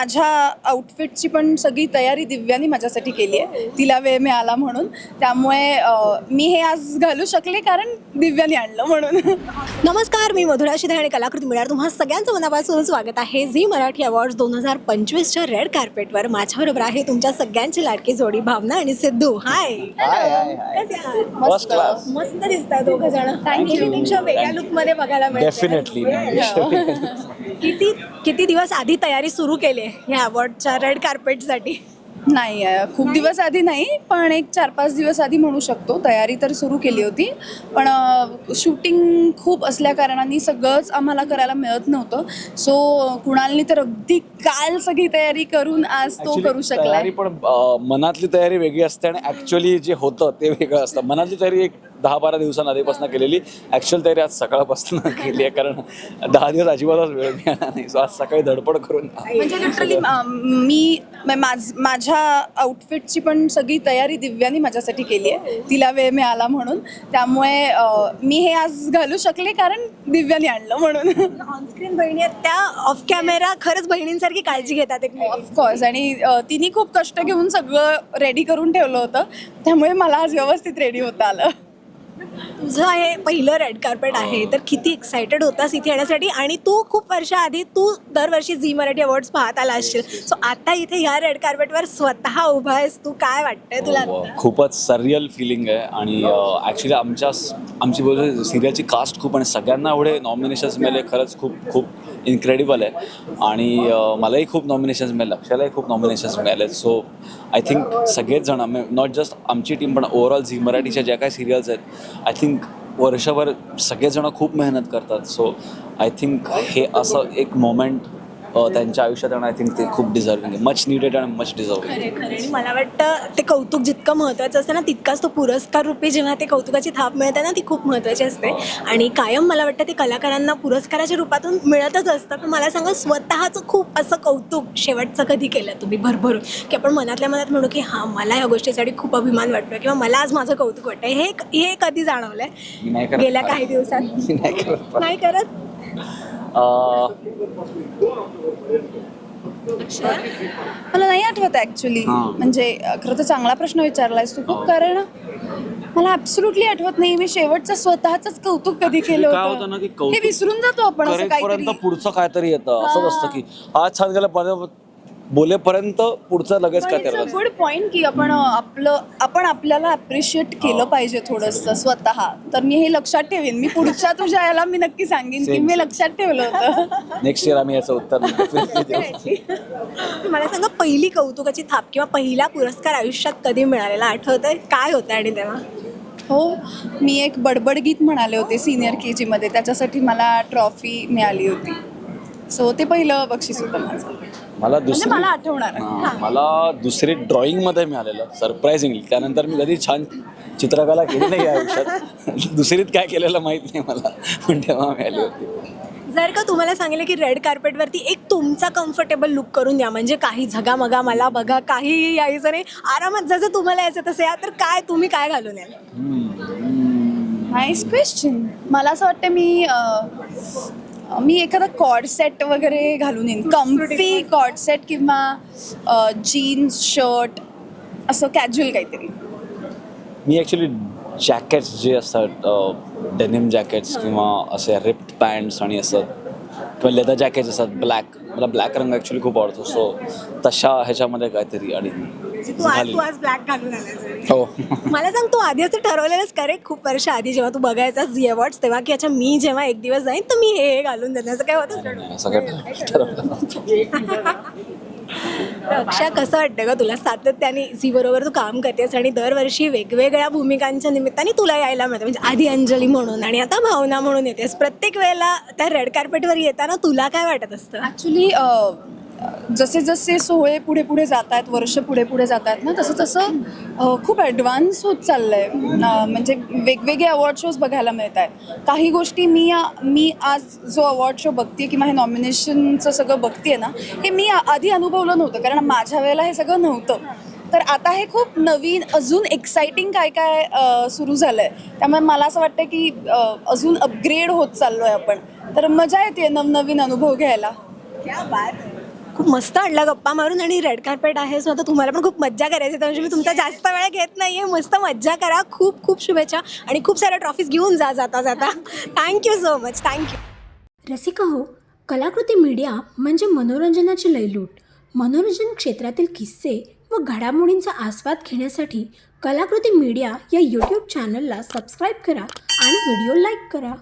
माझ्या आउटफिटची पण सगळी तयारी दिव्यानी माझ्यासाठी केली आहे. तिला वेळ मिळाला म्हणून. त्यामुळे मी हे आज घालू शकले कारण दिव्यानी आणलं म्हणून. नमस्कार मी मधुरा शिधे आणि कलाकृती मिळणार तुम्हा सगळ्यांचं मनापासून स्वागत आहे. झी मराठी अवॉर्ड्स दोन हजार पंचवीसच्या रेड कार्पेटवर माझ्याबरोबर आहे तुमच्या सगळ्यांची लाडकी जोडी भावना आणि सिद्धू. हाय हाय हाय हाय कसे आहात? फर्स्ट क्लास मस्त दिसतात दोघ जण. नेहमीपेक्षा वेगळ्या लुकमध्ये बघायला. डेफिनेटली किती किती दिवस आधी तयारी सुरू केली आहे या अवॉर्डच्या रेड कार्पेटसाठी नाही खूप दिवस आधी नाही पण एक चार पाच दिवस आधी म्हणू शकतो. तयारी तर सुरू केली होती. पण शूटिंग खूप असल्या कारणाने सगळंच आम्हाला करायला मिळत नव्हतं. सो कुणालनी तर अगदी काल सगळी तयारी करून आज तो करू शकला तयारी पण अं, मनातली तयारी वेगळी असते आणि ऍक्च्युअली जे होतं ते वेगळं असतं. मनातली तयारी एक दहा बारा दिवसांआधीपासून केलेली. ऍक्च्युअल तयारी आज सकाळपासून केली आहे कारण दहा दिवस अजिबातच वेळ मिळाला नाही. सो आज सकाळी धडपड करून म्हणजे लिटरली मी म- माझ माझ्या आउटफिटची पण सगळी तयारी दिव्यानी माझ्यासाठी केली आहे. तिला वेळ मिळाला म्हणून. त्यामुळे अ, मी हे आज घालू शकले कारण दिव्यानी आणलं म्हणून. ऑनस्क्रीन बहिणी आहेत त्या ऑफ कॅमेरा खरंच बहिणींसारखी काळजी घेतात एक ऑफकोर्स आणि तिने खूप कष्ट घेऊन सगळं रेडी करून ठेवलं होतं. त्यामुळे मला आज व्यवस्थित रेडी होता आलं. तुझं हे पहिलं रेड कार्पेट आहे तर किती एक्सायटेड होतास इथे येण्यासाठी? आणि तू खूप वर्षाआधी तू दरवर्षी झी मराठी अवॉर्ड्स पाहत आला असशील. सो आता इथे ह्या रेड कार्पेटवर स्वतः उभा आहेस. तू काय वाटतंय तुला हो, आता? खूपच सरियल फिलिंग आहे. आणि ॲक्च्युली आमच्या आमची बोल सिरियलची कास्ट खूप आणि सगळ्यांना एवढे नॉमिनेशन्स मिळाले. खरंच खूप खूप इन्क्रेडिबल आहे. आणि अं, मलाही खूप नॉमिनेशन्स मिळाले. अक्षरालाही खूप नॉमिनेशन्स मिळाले. सो आय थिंक सगळेच जण नॉट जस्ट आमची टीम पण ओव्हरऑल झी मराठीच्या ज्या काही सिरियल्स आहेत आय थिंक वर्षभर सगळेजण खूप मेहनत करतात. सो आय थिंक हे असं एक मोमेंट त्यांच्या आयुष्यात आणि आय थिंक ते खूप डिझर्विंग आहे. मच निडेड आणि मच डिझर्विंग खरे खरे. आणि मला वाटतं ते कौतुक जितकं महत्त्वाचं असतं ना तितकाच तो पुरस्कार रूपी जेव्हा ते कौतुकाची थाप मिळते ना ती खूप महत्त्वाची असते. आणि कायम मला वाटतं ते कलाकारांना पुरस्काराच्या रूपातून मिळतच असतं. पण मला सांगा स्वतःचं खूप असं कौतुक शेवटचं कधी केलं तुम्ही भरभरून? की आपण मनातल्या मनात म्हणू की हां मला या गोष्टीसाठी खूप अभिमान वाटतो किंवा मला आज माझं कौतुक वाटतं हे हे कधी जाणवलंय. गेल्या काही दिवसात? नाही करत? मला नाही आठवत ॲक्च्युली हां. म्हणजे खरं तर चांगला प्रश्न विचारलायस तू खूप कारण मला ॲब्सोल्युटली आठवत नाही. मी शेवटचं स्वतःच कौतुक कधी केलं काय होतं. ना की होतं कौतुक हे विसरून जातो आपण असं काहीतरी. पुढचं काहीतरी येतं. असंच असतं की आज छान गेलं बोलेपर्यंत पुढचं लगेच काय पण करत गुड पॉइंट की आपण आपलं आपण आपल्याला अप्रिशिएट केलं पाहिजे थोडंसं स्वतः. तर मी हे लक्षात ठेवीन. मी पुढच्या तुझ्या याला मी नक्की सांगेन की Same. मी लक्षात ठेवलं होतं. नेक्स्ट इयर आम्ही याचं उत्तर देऊ. मला सांगा पहिली कौतुकाची थाप किंवा पहिला पुरस्कार आयुष्यात कधी मिळालेला? आठवतंय? काय होतं आणि तेव्हा? हो मी एक बडबड गीत म्हणाले होते सिनियर के जीमध्ये त्याच्यासाठी मला ट्रॉफी मिळाली होती. सो ते पहिलं बक्षीस होतं माझं. मला म्हणजे दुसरी मला आठवणार. हां, मला दुसरी ड्रॉइंगमध्ये मिळालेलं सरप्राइझिंगली त्यानंतर मी कधी छान चित्रकला केली नाही या आयुष्यात. दुसरीत काय केलेलं माहीत नाही मला. पण तेव्हा मिळाली होती. जर का तुम्हाला सांगितलं की रेड कार्पेटवरती एक तुमचा कम्फर्टेबल लुक करून द्या म्हणजे काही झगामगा मला बघा काही यायचं नाही. आरामात जसं तुम्हाला यायचं तसं या तर काय तुम्ही काय घालून याल? नाईस क्वेश्चन मला असं वाटतं मी मी एखादा कॉर्ड सेट वगैरे घालून येईन. कम्फी कॉर्ड सेट किंवा जीन्स शर्ट असं कॅज्युअल काहीतरी. मी ॲक्च्युली जॅकेट्स जे असतात डेनिम जॅकेट्स किंवा असे रिप्ड पॅन्ट्स आणि असं किंवा लेदर जॅकेट्स असतात ब्लॅक मला ब्लॅक रंग ॲक्च्युली खूप आवडतो. सो तशा ह्याच्यामध्ये काहीतरी आणि तू आज. तू आज ब्लॅक घालून आलास हो. मला सांग तू आधी असं ठरवलेलंच करे खूप वर्ष आधी जेव्हा तू बघायचा झी अवॉर्ड्स तेव्हा की अच्छा मी जेव्हा एक दिवस जाईन तर मी हे हे घालून देणार? असं काय होतं? सगळं ठरवलं रक्षा कसं वाटतं का तुला सातत्याने झी बरोबर तू काम करतेस आणि दरवर्षी वेगवेगळ्या भूमिकांच्या निमित्ताने तुला यायला मिळतं? म्हणजे आधी अंजली म्हणून आणि आता भावना म्हणून येतेस. प्रत्येक वेळेला त्या रेड कार्पेटवर येताना तुला काय वाटत असतं? ॲक्च्युली जसे जसे सोहळे पुढे पुढे जात आहेत वर्ष पुढे पुढे जात आहेत ना तसं तसं खूप ॲडव्हान्स होत चाललं आहे म्हणजे वेगवेगळे अवॉर्ड शोज बघायला मिळत आहेत काही गोष्टी मी मी आज जो अवॉर्ड शो बघते किंवा हे नॉमिनेशनचं सगळं बघते ना हे मी आधी अनुभवलं नव्हतं कारण माझ्या वेळेला हे सगळं नव्हतं. तर आता हे खूप नवीन अजून एक्साइटिंग काय काय सुरू झालं आहे त्यामुळे मला असं वाटतं की अजून अपग्रेड होत चाललो आहे आपण. तर मजा येते नवनवीन अनुभव घ्यायला. क्या बात. खूप मस्त आणला गप्पा मारून आणि रेड कार्पेट आहे सो आता तुम्हाला पण खूप मज्जा करायची आहे त्यामुळे मी तुमचा जास्त वेळ घेत नाही आहे मस्त मज्जा करा. खूप खूप शुभेच्छा आणि खूप साऱ्या ट्रॉफीज घेऊन जा जाता जाता. Thank you so much thank you Rasika हो कलाकृती मीडिया म्हणजे मनोरंजनाची लयलूट. मनोरंजन क्षेत्रातील किस्से व घडामोडींचा आस्वाद घेण्यासाठी कलाकृती मीडिया या यूट्यूब चॅनलला सबस्क्राईब करा आणि व्हिडिओ लाईक करा.